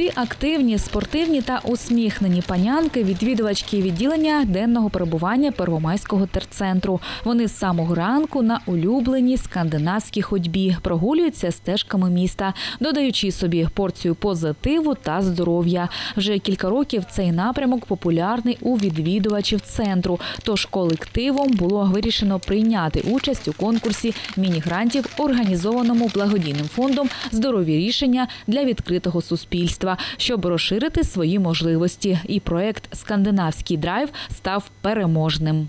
Ці активні, спортивні та усміхнені панянки відвідувачки відділення денного перебування Первомайського терцентру. Вони з самого ранку на улюбленій скандинавській ходьбі прогулюються стежками міста, додаючи собі порцію позитиву та здоров'я. Вже кілька років цей напрямок популярний у відвідувачів центру. Тож колективом було вирішено прийняти участь у конкурсі міні-грантів, організованому благодійним фондом Здорові рішення для відкритого суспільства, щоб розширити свої можливості. І проект Скандинавський драйв став переможним.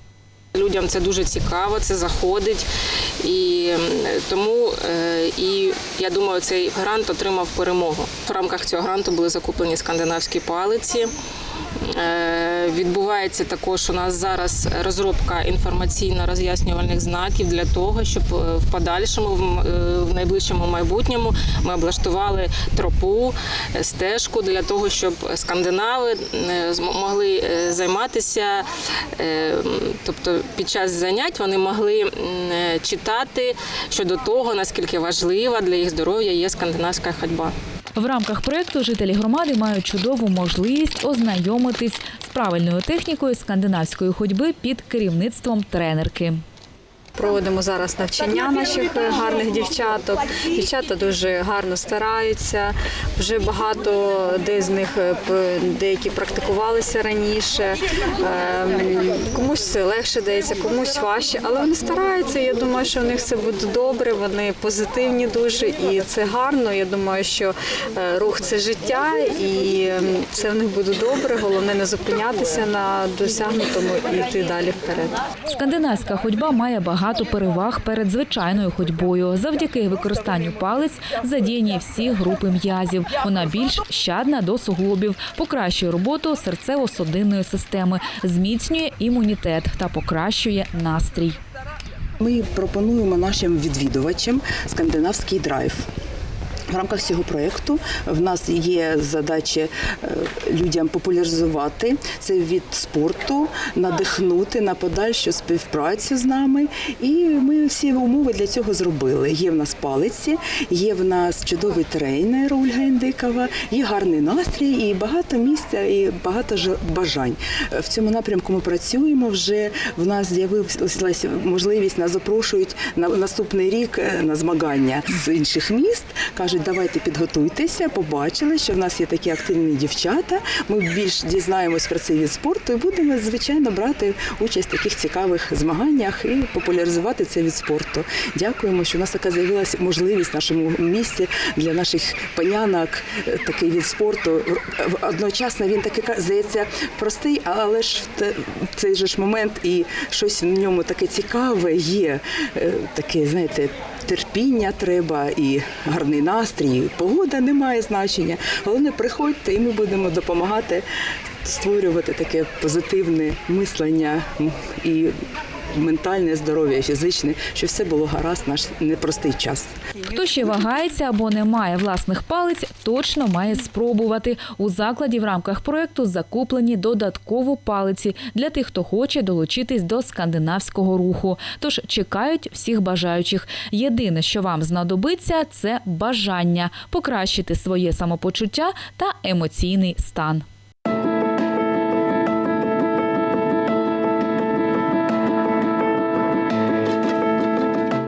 Людям це дуже цікаво, це заходить. І тому е, і я думаю, цей грант отримав перемогу. В рамках цього гранту були закуплені скандинавські палиці. Відбувається також у нас зараз розробка інформаційно-роз'яснювальних знаків для того, щоб е, в подальшому, е, в найближчому майбутньому, ми облаштували тропу, е, стежку для того, щоб скандинави могли займатися. Тобто під час занять вони могли читати щодо того, наскільки важлива для їх здоров'я є скандинавська ходьба. В рамках проекту жителі громади мають чудову можливість ознайомитись правильною технікою скандинавської ходьби під керівництвом тренерки. Проводимо зараз навчання наших е, гарних дівчаток. Дівчата дуже гарно стараються. Вже багато де з них е, деякі практикувалися раніше. Ем, Комусь легше дається, комусь важче, але вони стараються. Я думаю, що в них все буде добре. Вони позитивні дуже і це гарно. Я думаю, що е, рух це життя, і все в них буде добре. Головне не зупинятися на досягнутому і йти далі вперед. Скандинавська ходьба має багато переваг перед звичайною ходьбою. Завдяки використанню палець задіяні всі групи м'язів. Вона більш щадна до суглобів, покращує роботу серцево-судинної системи, зміцнює імунітет та покращує настрій. Ми пропонуємо нашим відвідувачам скандинавський драйв. В рамках цього проєкту в нас є задача е, людям популяризувати цей від спорту, надихнути на подальшу співпрацю з нами. І ми всі умови для цього зробили. Є в нас палиці, є в нас чудовий тренер Ольга Індикова, є гарний настрій і багато місця, і багато бажань. В цьому напрямку ми працюємо. Вже в нас з'явилася можливість, нас запрошують на наступний рік е, на змагання з інших міст. Кажуть, давайте підготуйтеся, побачили, що в нас є такі активні дівчата. Ми більш дізнаємось про цей від спорту і будемо, звичайно, брати участь в таких цікавих змаганнях і популяризувати цей від спорту. Дякуємо, що в нас така з'явилася можливість в нашому місті для наших панянок е, такий від спорту. Одночасно він такий ка- здається простий, але ж в цей же ж момент і щось в ньому таке цікаве є. Е, Таке, знаєте, терпіння треба і гарний настрій. І Погода не має значення. Головне, приходьте, і ми будемо допомагати створювати таке позитивне мислення і ментальне здоров'я, фізичне, щоб все було гаразд наш непростий час. Хто ще вагається або не має власних палиць, точно має спробувати. У закладі в рамках проекту закуплені додатково палиці для тих, хто хоче долучитись до скандинавського руху. Тож чекають всіх бажаючих. Єдине, що вам знадобиться, це бажання покращити своє самопочуття та емоційний стан.